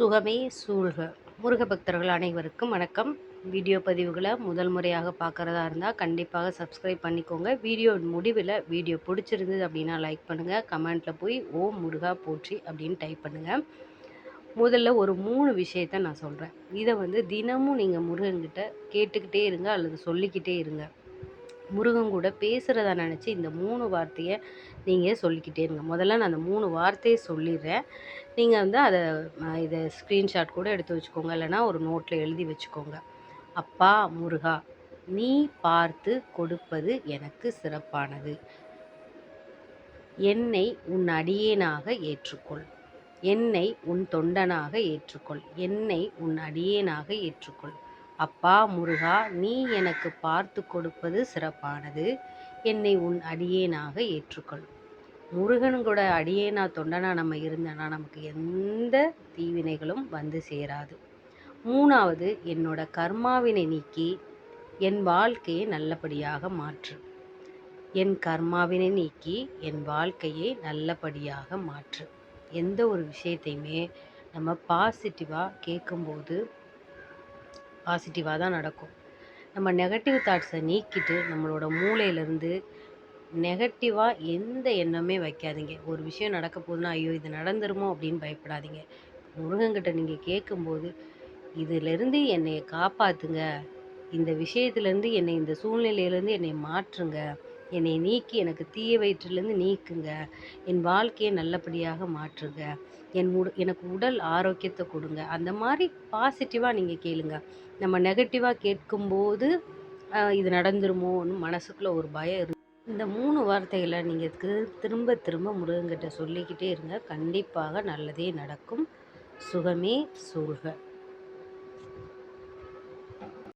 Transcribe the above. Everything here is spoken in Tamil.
சுகமே சூழ்க. முருக பக்தர்கள் அனைவருக்கும் வணக்கம். வீடியோ பதிவுகளை முதல் முறையாக பார்க்குறதா இருந்தால் கண்டிப்பாக சப்ஸ்கிரைப் பண்ணிக்கோங்க. வீடியோ முடிவில் வீடியோ பிடிச்சிருந்தது அப்படின்னா லைக் பண்ணுங்கள் கமெண்ட்டில் போய் ஓம் முருகா போற்றி அப்படின்னு டைப் பண்ணுங்கள் முதல்ல ஒரு மூணு விஷயத்த நான் சொல்கிறேன் இதை வந்து தினமும் நீங்கள் முருகன்கிட்ட கேட்டுக்கிட்டே இருங்க அல்லது சொல்லிக்கிட்டே இருங்க. முருகன் கூட பேசுகிறதா நினச்சி இந்த மூணு வார்த்தையை நீங்கள் சொல்லிக்கிட்டே இருங்க. முதல்ல நான் அந்த மூணு வார்த்தையை சொல்லிடுறேன். நீங்கள் வந்து அதை இதை ஸ்க்ரீன்ஷாட் கூட எடுத்து வச்சுக்கோங்க. இல்லைனா ஒரு நோட்டில் எழுதி வச்சுக்கோங்க. அப்பா முருகா நீ பார்த்து கொடுப்பது எனக்கு சிறப்பானது. என்னை உன் அடியேனாக ஏற்றுக்கொள். என்னை உன் தொண்டனாக ஏற்றுக்கொள். என்னை உன் அடியேனாக ஏற்றுக்கொள். அப்பா முருகா நீ எனக்கு பார்த்து கொடுப்பது சிறப்பானது. என்னை உன் அடியேனாக ஏற்றுக்கொள். முருகன் கூட அடியேனா தொண்டனா நம்ம இருந்தனா நமக்கு எந்த தீவினைகளும் வந்து சேராது. மூணாவது என்னோட கர்மாவினை நீக்கி என் வாழ்க்கையை நல்லபடியாக மாற்று. என் கர்மாவினை நீக்கி என் வாழ்க்கையை நல்லபடியாக மாற்று. எந்த ஒரு விஷயத்தையுமே நம்ம பாசிட்டிவாக கேட்கும்போது பாசிட்டிவாக தான் நடக்கும். நம்ம நெகட்டிவ் தாட்ஸை நீக்கிட்டு நம்மளோட மூளையிலேருந்து நெகட்டிவாக எந்த எண்ணமே வைக்காதீங்க. ஒரு விஷயம் நடக்க போகுதுன்னா ஐயோ இது நடந்துருமோ அப்படின்னு பயப்படாதீங்க. முருகன்கிட்ட நீங்கள் கேட்கும்போது இதிலேருந்து என்னை காப்பாற்றுங்க இந்த விஷயத்துலேருந்து என்னை இந்த சூழ்நிலையிலேருந்து என்னை மாற்றுங்க. என்னை நீக்கி எனக்கு தீய வயிற்றிலிருந்து நீக்குங்க. என் வாழ்க்கையை நல்லபடியாக மாற்றுங்க. என் உட எனக்கு உடல் ஆரோக்கியத்தை கொடுங்க. அந்த மாதிரி பாசிட்டிவாக நீங்கள் கேளுங்க. நம்ம நெகட்டிவாக கேட்கும்போது இது நடந்துருமோன்னு மனசுக்குள்ளே ஒரு பயம் இருக்கு இந்த மூணு வார்த்தைகளை நீங்கள் திரும்ப திரும்ப முருகன்கிட்ட சொல்லிக்கிட்டே இருங்க. கண்டிப்பாக நல்லதே நடக்கும். சுகமே சூழ்க.